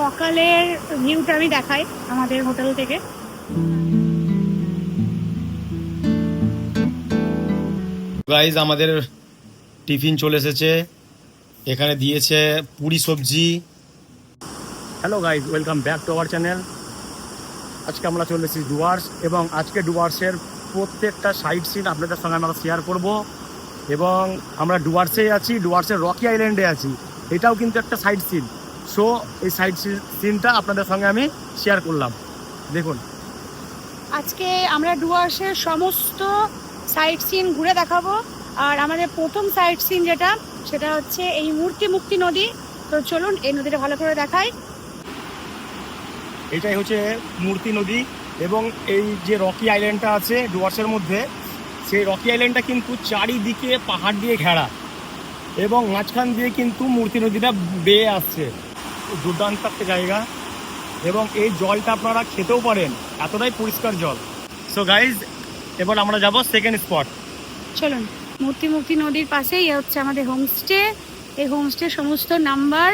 সকালের ভিউটা আমি দেখাই আমাদের হোটেল থেকে। গাইজ আমাদের টিফিন চলে এসেছে। এখানে দিয়েছে পুরি সবজি। Hello guys welcome back to our channel আজকে আমরা চলে এসেছি ডুয়ার্স এবং আজকে ডুয়ার্সের প্রত্যেকটা সাইড সিন আপনাদের সঙ্গে আমরা শেয়ার করব। এবং আমরা ডুয়ার্সেই আছি ডুয়ার্সের রকি আইল্যান্ডে আছি। এটাও কিন্তু একটা সাইড সিন সো এই সাইড সিনটা আপনাদের সঙ্গে আমি শেয়ার করলাম। দেখুন। আজকে আমরা ডুয়ার্সের সমস্ত সাইট সিন ঘুরে দেখাবো। আর আমাদের প্রথম সাইট সিন যেটা সেটা হচ্ছে এই মূর্তি মুক্তি নদী। তো চলুন এই নদীটা ভালো করে দেখাই। এটাই হচ্ছে মূর্তি নদী এবং এই যে রকি আইল্যান্ডটা আছে ডুয়ার্সের মধ্যে সেই রকি আইল্যান্ডটা কিন্তু চারিদিকে পাহাড় দিয়ে ঘেরা এবং মাঝখান দিয়ে কিন্তু মূর্তি নদীটা বেয়ে আসছে। দুর্দান্ত একটা জায়গা এবং এই জলটা আপনারা খেতেও পারেন এতটাই পরিষ্কার জল সো গাইজ এবার আমরা যাব সেকেন্ড স্পট চলুন মূর্তি মুক্তি নদীর পাশেই এ হচ্ছে আমাদের হোমস্টে এই হোমস্টে সমস্ত নাম্বার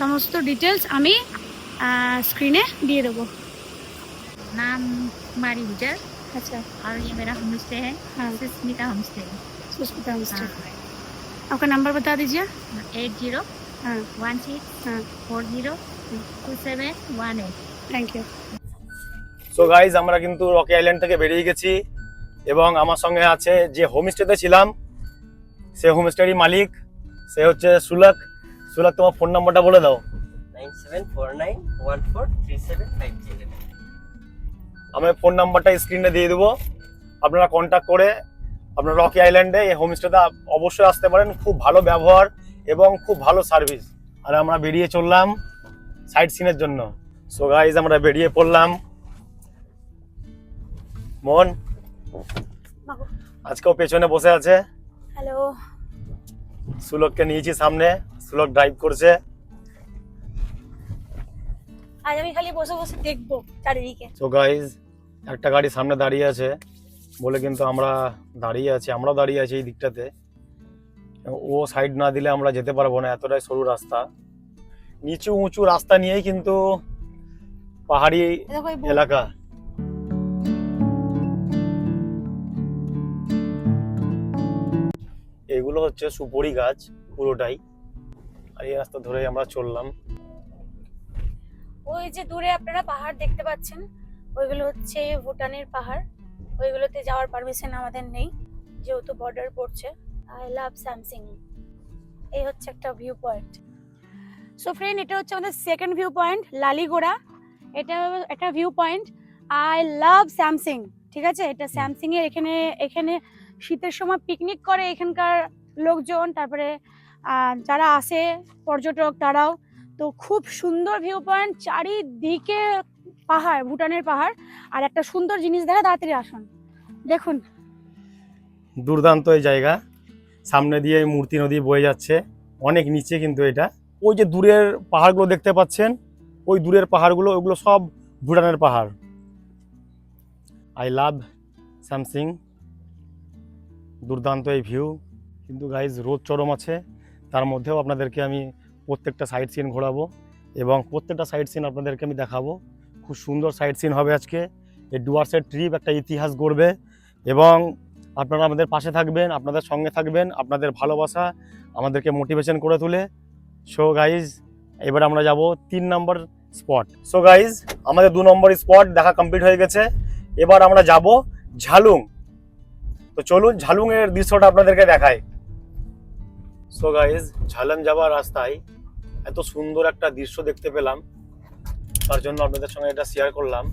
সমস্ত ডিটেলস আমি স্ক্রিনে দিয়ে দেবো नाम कुमारी गुजर আচ্ছা और ये मेरा होम स्टे है हाँ Susmita home stay Sushmita homestay आपका नंबर बता दीजिए eight zero one six four zero two seven one eight thank you so guys আমরা কিন্তু রকি আইল্যান্ড থেকে বেরিয়ে গেছি এবং আমার সঙ্গে আছে যে হোমস্টেতে ছিলাম সে হোমস্টেরই মালিক সে হচ্ছে সুলক। সুলক তোমার ফোন নাম্বারটা বলে দাও। আমি ফোন নাম্বারটা স্ক্রিনে দিয়ে দেবো। আপনারা কন্ট্যাক্ট করে আপনার রকি আইল্যান্ডে এই হোমস্টেতে অবশ্যই আসতে পারেন। খুব ভালো ব্যবহার। এবং খুব ভালো সার্ভিস। আর আমরা বেরিয়ে চললাম সাইট সিনের জন্য। সো গাইজ আমরা বেরিয়ে পড়লাম। মোহন আজকেও পেছনে বসে আছে। হ্যালো সুলককে নিয়েছি সামনে। সুলক ড্রাইভ করছে। আজ আমি খালি বসে বসে দেখব চারিদিকে। সো গাইজ একটা গাড়ি সামনে দাঁড়িয়ে আছে। বলে কিন্তু আমরা দাঁড়িয়ে আছি আমরাও দাঁড়িয়ে আছি এই দিকটাতে। ও সাইড না দিলে আমরা যেতে পারব না এতটাই সরু রাস্তা। নিচু উঁচু রাস্তা নিয়েই কিন্তু পাহাড়ি এলাকা। এগুলো হচ্ছে সুপরি গাছ পুরোটাই। আর এই রাস্তা ধরে আমরা চললাম। ওই যে দূরে আপনারা পাহাড় দেখতে পাচ্ছেন ওইগুলো হচ্ছে ভুটানের পাহাড়। ওইগুলোতে যাওয়ার পারমিশন আমাদের নেই যেহেতু বর্ডার পড়ছে। আই লাভ স্যামসিং এই হচ্ছে একটা ভিউ পয়েন্ট সো ফ্রেন্ড এটা হচ্ছে আমাদের সেকেন্ড ভিউ পয়েন্ট লালিগোড়া। এটা একটা view point I love Samsing ঠিক আছে? এটা স্যামসিং এর এখানে এখানে শীতের সময় পিকনিক করে এখানকার লোকজন, তারপরে যারা আসে পর্যটক তারাও। তো খুব সুন্দর ভিউ পয়েন্ট চারিদিকে পাহাড়, ভুটানের পাহাড়। আর একটা সুন্দর জিনিস দেখা তাড়াতাড়ি আসুন। দেখুন। দুর্দান্ত এই জায়গা। সামনে দিয়ে মূর্তি নদী বয়ে যাচ্ছে। অনেক নিচে কিন্তু এটা। ওই যে দূরের পাহাড়গুলো দেখতে পাচ্ছেন, ওই দূরের পাহাড়গুলো ওগুলো সব ভুটানের পাহাড়। আই লাভ স্যামসিং দুর্দান্ত এই ভিউ কিন্তু গাইজ রোদ চরম আছে। তার মধ্যেও আপনাদেরকে আমি প্রত্যেকটা সাইড সিন ঘোরাবো এবং প্রত্যেকটা সাইড সিন আপনাদেরকে আমি দেখাবো। খুব সুন্দর সাইড সিন হবে আজকে। এই ডুয়ার্সের ট্রিপ একটা ইতিহাস গড়বে এবং আপনারা আমাদের পাশে থাকবেন, আপনাদের সঙ্গে থাকবেন, আপনাদের ভালোবাসা আমাদেরকে মোটিভেশন করে তোলে। সো গাইজ এবার আমরা যাব তিন নম্বর স্পট সো গাইজ আমাদের দু নম্বর স্পট দেখা কমপ্লিট হয়ে গেছে। এবার আমরা যাব ঝালুং। তো চলুন ঝালুং এর দৃশ্যটা আপনাদেরকে দেখাই। সো গাইজ ঝালং যাওয়ার রাস্তায় এত সুন্দর একটা দৃশ্য দেখতে পেলাম। তার জন্য আপনাদের সঙ্গে এটা শেয়ার করলাম।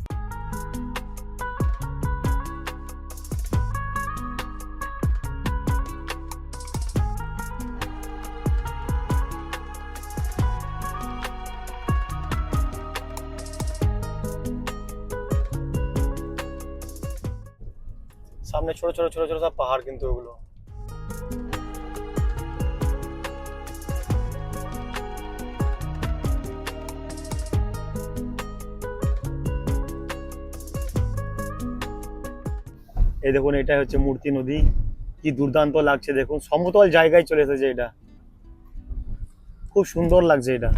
সামনে ছোট ছোট ছোট ছোট সব পাহাড় কিন্তু ওগুলো। এই দেখুন, এটা হচ্ছে মূর্তি নদী। কি দুর্দান্ত লাগছে, দেখুন। সমতল জায়গায় চলে এসেছে এটা। খুব সুন্দর লাগছে এটা।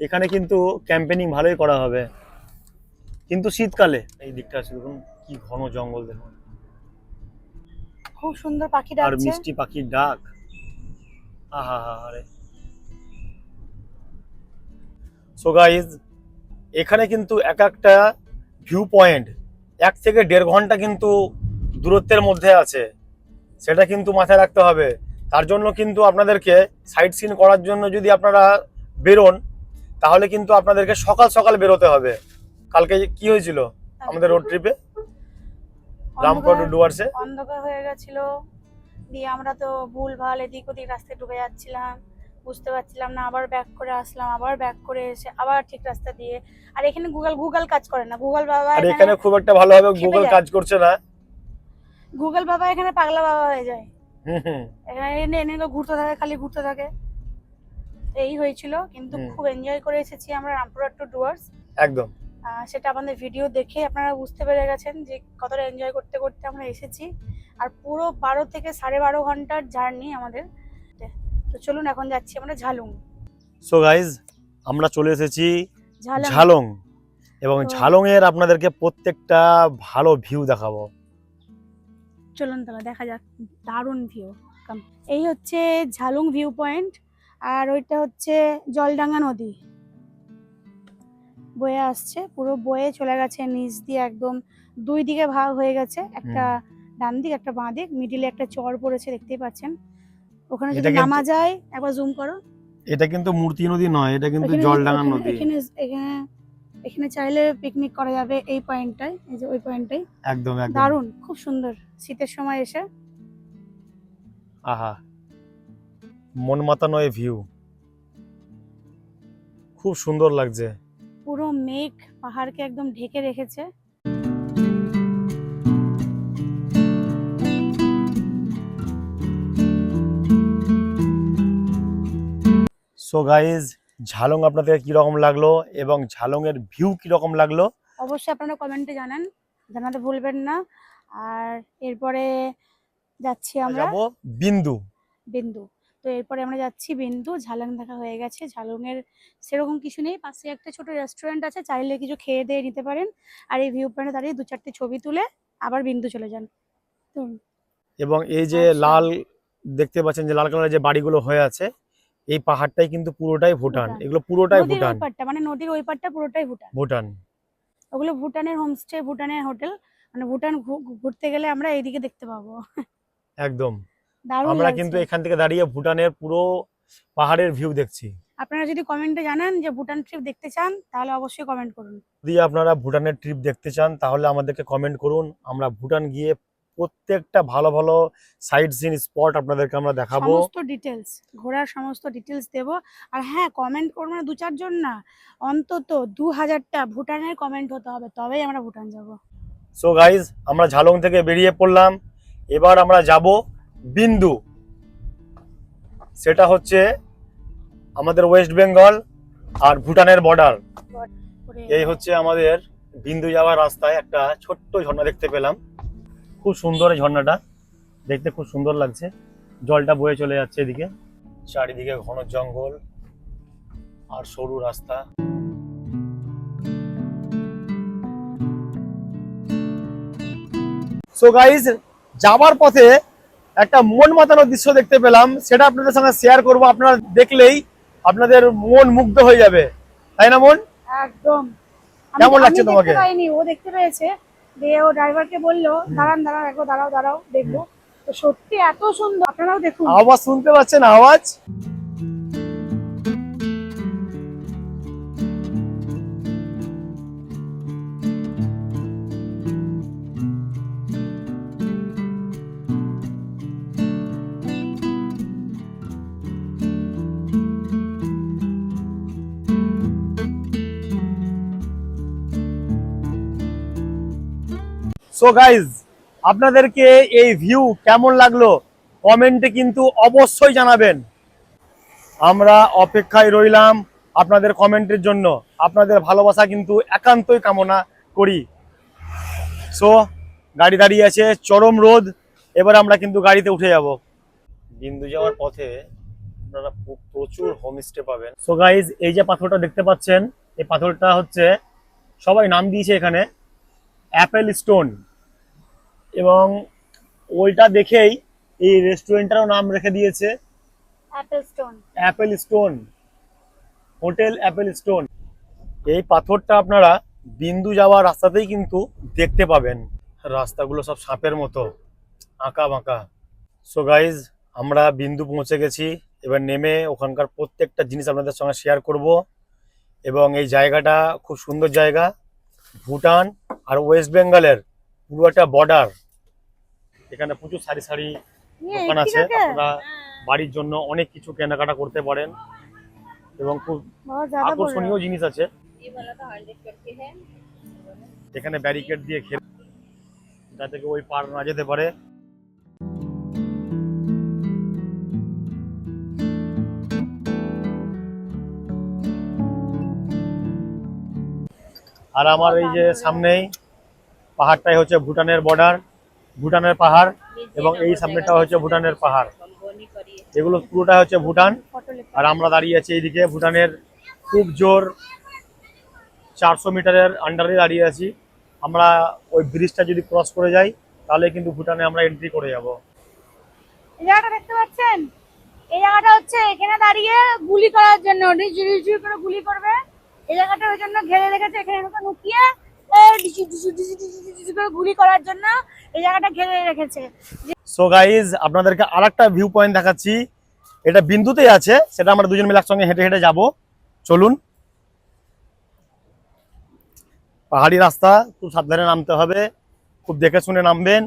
এখানে কিন্তু ক্যাম্পেনিং ভালোই করা হবে। কিন্তু শীতকালে, এই দিকটা আছে, দেখুন। কি ঘন জঙ্গল দেখুন। খুব সুন্দর পাখি আর মিষ্টি পাখির ডাক। আহা হা আরে সো গাইজ এখানে কিন্তু এক একটা ভিউ পয়েন্ট এক থেকে দেড় ঘণ্টা কিন্তু দূরত্বের মধ্যে আছে। সেটা কিন্তু মাথায় রাখতে হবে। তার জন্য কিন্তু আপনাদেরকে সাইট সিন করার জন্য যদি আপনারা বেরোন তাহলে কিন্তু আপনাদেরকে সকাল সকাল বেরোতে হবে। কালকে কি হয়েছিল? আমাদের রোড ট্রিপে রামপুর ডুয়ার্সে? অন্ধকার হয়ে গেছিল। দিয়ে আমরা তো ভুল ভালো এদিক ওদিক রাস্তায় ঢুকে যাচ্ছিলাম। বুঝতে পারছিলাম না আবার ব্যাক করে আসলাম আবার ব্যাক করে এসে আবার ঠিক রাস্তা দিয়ে। আর এখানে গুগল গুগল কাজ করে না। গুগল বাবা আর এখানে খুব একটা ভালোভাবে গুগল কাজ করছে না। গুগল বাবা এখানে পাগলা বাবা হয়ে যায়। এখানে এনে এনে ঘুরতে থাকে খালি ঘুরতে থাকে। এই হয়েছিল কিন্তু খুব এনজয় করে এসেছি আমরা রামপুরহাট টু ডুয়ার্স একদম। সেটা আমাদের ভিডিও দেখে আপনারা বুঝতে পেরে গেছেন যে কতটা এনজয় করতে করতে আমরা এসেছি। আর পুরো বারো থেকে সাড়ে বারো ঘণ্টার জার্নি আমাদের। তো চলুন এখন যাচ্ছি আমরা ঝালুং। সো গাইজ আমরা চলে এসেছি ঝালুং। এবং ঝালং এর আপনাদেরকে প্রত্যেকটা ভালো ভিউ দেখাবো। চলুন তাহলে দেখা যাক। দারুণ ভিউ এই হচ্ছে ঝালুং ভিউ পয়েন্ট আর ওইটা হচ্ছে জলডাঙ্গা নদী। বয়ে আসছে পুরো বয়ে চলে গেছে নিচ দিয়ে একদম দুই দিকে ভাগ হয়ে গেছে একটা ডান দিক একটা বাঁ দিক মিডিলে একটা চর পড়েছে দেখতেই পাচ্ছেন। ওখানে যদি নামা যায় একবার জুম করো। এটা কিন্তু মূর্তি নদী নয় এটা কিন্তু জলডাঙ্গা নদী। এখানে এখানে এখানে চাইলে পিকনিক করা যাবে এই পয়েন্টটায় এই যে ওই পয়েন্টটাই একদম একদম। দারুণ খুব সুন্দর শীতের সময় এসে। আহা মন মাতানো এই ভিউ খুব সুন্দর লাগছে। পুরো মেঘ পাহাড়কে একদম ঢেকে রেখেছে। সো গাইজ ঝালং আপনাদের কি রকম লাগল এবং ঝালং এর ভিউ কি রকম লাগল? অবশ্যই আপনারা কমেন্টে জানান জানাতে ভুলবেন না। আর এরপরে যাচ্ছি আমরা। বিন্দু। বিন্দু। তো এরপরে আমরা যাচ্ছি বিন্দু ঝালং দেখা হয়ে গেছে। ঝালংয়ের সেরকম কিছু নেই পাশে একটা ছোট রেস্টুরেন্ট আছে চাইলে কিছু খেয়ে দিয়ে নিতে পারেন। আর এই ভিউ পয়েন্টে দাঁড়িয়ে দু চারটে ছবি তুলে আবার বিন্দু চলে যান। এবং এই যে আচ্ছা। লাল দেখতে পাচ্ছেন যে লাল কালারের যে বাড়িগুলো হয়ে আছে এই পাহাড়টাই কিন্তু পুরোটাই ভুটান। এগুলো পুরোটাই ভুটান। মানে নদীর ওই পারটা পুরোটাই ভুটান। ভুটান। ওগুলো ভুটানের হোমস্টে ভুটানের হোটেল মানে ভুটান ঘুরতে গেলে আমরা এইদিকে দেখতে পাবো। একদম। আমরা কিন্তু এখান থেকে দাঁড়িয়ে ভুটানের পুরো পাহাড়ের ভিউ দেখছি। আপনারা যদি কমেন্টে জানান যে ভুটান ট্রিপ দেখতে চান তাহলে অবশ্যই কমেন্ট করুন। যদি আপনারা ভুটানের ট্রিপ দেখতে চান তাহলে আমাদেরকে কমেন্ট করুন। আমরা ভুটান গিয়ে প্রত্যেকটা ভালো ভালো সাইট সিন স্পট আপনাদেরকে আমরা দেখাবো। সমস্ত ডিটেলস ঘোরার সমস্ত ডিটেলস দেব। আর হ্যাঁ কমেন্ট করব না দু চারজন না অন্তত দু হাজারটা ভুটানের কমেন্ট হতে হবে তবেই আমরা ভুটান যাব। সো গাইজ আমরা ঝালং থেকে বেরিয়ে পড়লাম। এবার আমরা যাব বিন্দু। সেটা হচ্ছে আমাদের ওয়েস্ট বেঙ্গল আর ভুটানের বর্ডার। এই হচ্ছে আমাদের বিন্দু যাওয়ার রাস্তায় একটা ছোট্ট ঝর্ণা দেখতে পেলাম। খুব সুন্দর এই ঝর্ণাটা। দেখতে খুব সুন্দর লাগছে। জলটা বয়ে চলে যাচ্ছে এদিকে। চারিদিকে ঘন জঙ্গল আর সরু রাস্তা। সো গাইস যাবার পথে একটা মন মাতানো দৃশ্য দেখতে পেলাম সেটা আপনাদের সঙ্গে শেয়ার করব। আপনারা দেখলেই আপনাদের মন মুগ্ধ হয়ে যাবে। তাই না মন? একদম। কেমন লাগছে তোমাকে? ও দেখতে পেয়েছে। দিয়ে ও ড্রাইভারকে বলল দাঁড়ান দাঁড়ান একবার দাঁড়াও দাঁড়াও দেখব। তো সত্যি এত সুন্দর আপনারাও দেখুন। আওয়াজ শুনতে পাচ্ছেন আওয়াজ? সো গাইজ আপনাদেরকে এই ভিউ কেমন লাগল? কমেন্টে কিন্তু অবশ্যই জানাবেন। আমরা অপেক্ষায় রইলাম আপনাদের কমেন্টের জন্য। আপনাদের ভালোবাসা কিন্তু একান্তই কামনা করি। সো গাড়ি দাঁড়িয়ে আছে চরম রোদ। এবার আমরা কিন্তু গাড়িতে উঠে যাব। বিন্দু যাওয়ার পথে আপনারা প্র- প্রচুর হোমস্টে পাবেন। সো গাইজ এই যে পাথরটা দেখতে পাচ্ছেন এই পাথরটা হচ্ছে সবাই নাম দিয়েছে এখানে অ্যাপেল স্টোন এবং ওইটা দেখেই এই রেস্টুরেন্টটারও নাম রেখে দিয়েছে। Apple stone apple stone hotel apple stone এই পাথরটা আপনারা বিন্দু যাওয়ার রাস্তাতেই কিন্তু দেখতে পাবেন। রাস্তাগুলো সব সাপের মতো। আঁকা বাঁকা। সো গাইজ আমরা বিন্দু পৌঁছে গেছি। এবার নেমে ওখানকার প্রত্যেকটা জিনিস আপনাদের সঙ্গে শেয়ার করব। এবং এই জায়গাটা খুব সুন্দর জায়গা। ভুটান আর ওয়েস্ট বেঙ্গলের পুরো একটা বর্ডার এখানে প্রচুর সারি সারি দোকান আছে আপনারা বাড়ির জন্য অনেক কিছু কেনাকাটা করতে পারেন এবং খুব আকর্ষণীয় জিনিস আছে। এখানে ব্যারিকেড দিয়ে ঘের যাতে ওই পার না যেতে পারে। আর আমার এই যে সামনেই পাহাড়টাই হচ্ছে ভুটানের বর্ডার ভুটানের পাহাড় এবং এই সামনেটা হচ্ছে ভুটানের পাহাড়। এগুলো পুরোটা হচ্ছে ভুটান। আর আমরা দাঁড়িয়ে আছি এইদিকে। ভুটানের খুব জোর চারশো মিটারের আন্ডারে দাঁড়িয়ে আছি। আমরা ওই ব্রিজটা যদি ক্রস করে যাই তাহলে কিন্তু ভুটানে আমরা এন্ট্রি করে যাব। এই জায়গাটা দেখতে পাচ্ছেন? এই জায়গাটা হচ্ছে এখানে দাঁড়িয়ে গুলি করার জন্য করে গুলি করবে। এই জায়গাটা ওই জন্য ঘেরে রেখেছে এখানে গুলি করার জন্য এই জায়গাটা ঘেরে রেখেছে। সো গাইজ আপনাদেরকে আরেকটা ভিউ পয়েন্ট দেখাচ্ছি। এটা বিন্দুতেই আছে, সেটা আমরা দুজন মিলে একসঙ্গে হেঁটে হেঁটে যাব। চলুন। পাহাড়ি রাস্তা, খুব সাবধানে নামতে হবে, খুব দেখে শুনে নামবেন।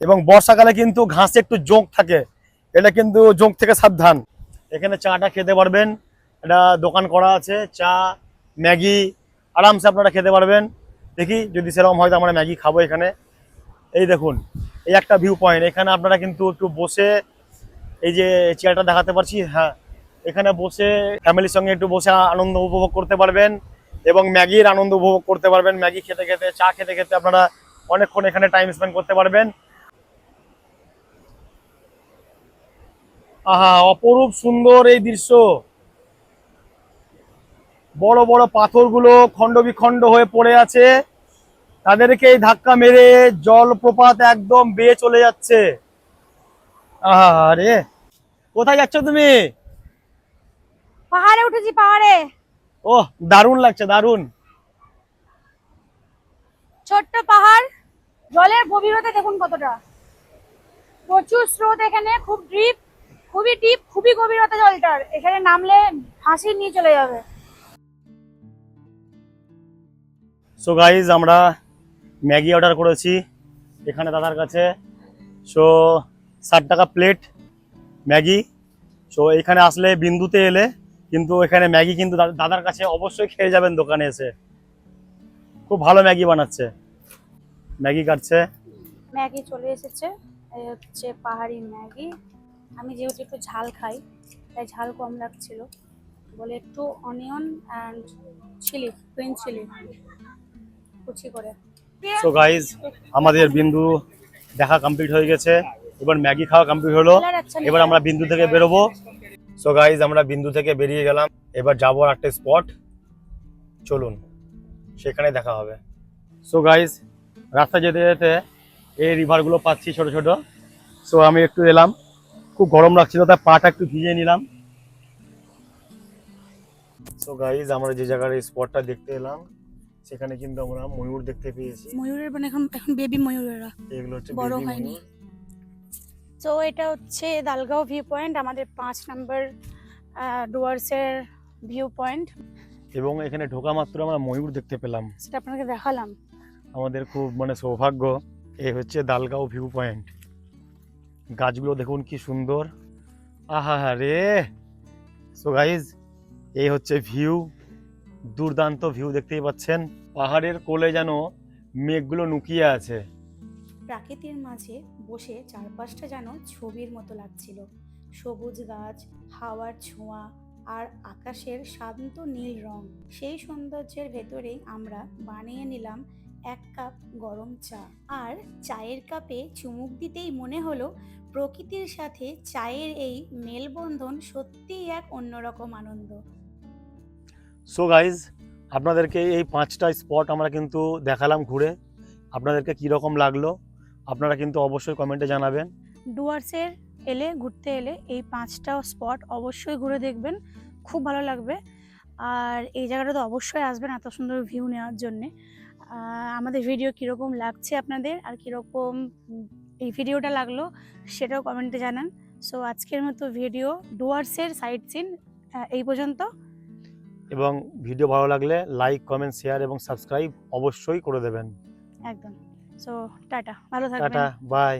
এবং বর্ষাকালে কিন্তু ঘাসে একটু জোঁক থাকে, এটা কিন্তু জোঁক থেকে সাবধান। এখানে চাটা খেতে পারবেন, এটা দোকান করা আছে, চা, ম্যাগি, আরামসে আপনারা খেতে পারবেন। দেখি যদি সেরকম হয় তো আমরা ম্যাগি খাব এখানে। এই দেখুন, এই একটা ভিউ পয়েন্ট এখানে আপনারা কিন্তু একটু বসে এই যে চেয়ারটা দেখাতে পারছি হ্যাঁ এখানে বসে ফ্যামিলির সঙ্গে একটু বসে আনন্দ উপভোগ করতে পারবেন এবং ম্যাগির আনন্দ উপভোগ করতে পারবেন। ম্যাগি খেতে খেতে, চা খেতে খেতে আপনারা অনেকক্ষণ এখানে টাইম স্পেন্ড করতে পারবেন। আহা, অপরূপ সুন্দর এই দৃশ্য। বড় বড় পাথরগুলো খণ্ড বিখণ্ড হয়ে পড়ে আছে। তাদেরকে এই ধাক্কা মেরে জলপ্রপাত একদম বেয়ে চলে যাচ্ছে। আরে কোথায় যাচ্ছ তুমি? পাহাড়ে উঠেছি পাহাড়ে। ওহ দারুণ লাগছে দারুণ। ছোট্ট পাহাড় জলের গভীরতা দেখুন কতটা। প্রচুর স্রোত এখানে খুব ডিপ খুবই ডিপ খুবই গভীরতা জলটার। এখানে নামলে ফাঁসি নিয়ে চলে যাবে। সো গাইজ আমরা ম্যাগি অর্ডার করেছি এখানে দাদার কাছে। সো ষাট টাকা প্লেট ম্যাগি। সো এখানে আসলে বিন্দুতে এলে কিন্তু এখানে ম্যাগি কিন্তু দাদার কাছে অবশ্যই খেয়ে যাবেন দোকানে এসে। খুব ভালো ম্যাগি বানাচ্ছে। ম্যাগি কাটছে। ম্যাগি চলে এসেছে। এই হচ্ছে পাহাড়ি ম্যাগি। আমি যেহেতু একটু ঝাল খাই, তাই ঝাল কম লাগছিল। বলে একটু onion and chilli green chilli কুচি করে। সো গাইজ আমাদের বিন্দু দেখা কমপ্লিট হয়ে গেছে। এবার ম্যাগি খাওয়া কমপ্লিট হলো। না। এবার আমরা বিন্দু থেকে বেরোবো। সো গাইজ আমরা বিন্দু থেকে বেরিয়ে গেলাম। এবার যাব আর একটা স্পট চলুন সেখানে দেখা হবে। সো গাইজ রাস্তা যেতে যেতে এই রিভারগুলো পাচ্ছি ছোট ছোট। সো আমি একটু এলাম। খুব গরম লাগছিল তাই পাটা একটু ভিজিয়ে নিলাম। সো গাইজ আমরা যে জায়গার এই স্পটটা দেখতে এলাম। সেখানে কিন্তু আমরা ময়ূর দেখতে পেয়েছি। ময়ূরের মানে এখন এখন বেবি ময়ূরেরা। এগুলো হচ্ছে বড় হয়নি। ময়ূর। তো এটা হচ্ছে দালগাঁও ভিউ পয়েন্ট আমাদের পাঁচ নম্বর ডুয়ার্সের ভিউ পয়েন্ট এবং এখানে ঢোকা মাত্র আমরা ময়ূর দেখতে পেলাম। সেটা আপনাকে দেখালাম। আমাদের খুব মানে সৌভাগ্য এই হচ্ছে দালগাঁও ভিউ পয়েন্ট গাছগুলো দেখুন কি সুন্দর। আহা রে! সো গাইজ এই হচ্ছে ভিউ দুর্দান্ত ভিউ দেখতেই পাচ্ছেন। পাহাড়ের কোলে যেন মেঘগুলো নুকিয়ে আছে। প্রাকৃতির মাঝে বসে চারপাশটা যেন ছবির মতো লাগছিল। সবুজ গাছ, হাওয়ার ছোঁয়া আর আকাশের শান্ত নীল রং। সেই সৌন্দর্যের ভেতরেই আমরা বানিয়ে নিলাম এক কাপ গরম চা। আর চায়ের কাপে চুমুক দিতেই মনে হলো প্রকৃতির সাথে চায়ের এই মেলবন্ধন সত্যিই এক অন্যরকম আনন্দ। সো গাইজ আপনাদেরকে এই পাঁচটা স্পট আমরা কিন্তু দেখালাম ঘুরে। আপনাদেরকে কীরকম লাগল, আপনারা কিন্তু অবশ্যই কমেন্টে জানাবেন। ডুয়ার্সের এলে, ঘুরতে এলে এই পাঁচটা স্পট অবশ্যই ঘুরে দেখবেন, খুব ভালো লাগবে। আর এই জায়গাটা তো অবশ্যই আসবেন এত সুন্দর ভিউ নেওয়ার জন্যে। আমাদের ভিডিও কীরকম লাগছে আপনাদের, আর কীরকম এই ভিডিওটা লাগল, সেটাও কমেন্টে জানান। সো আজকের মতো ভিডিও ডুয়ার্সের সাইট সিন এই পর্যন্ত। এবং ভিডিও ভালো লাগলে লাইক কমেন্ট শেয়ার এবং সাবস্ক্রাইব অবশ্যই করে দেবেন। একদম। So tata. ভালো থাকবেন। Tata bye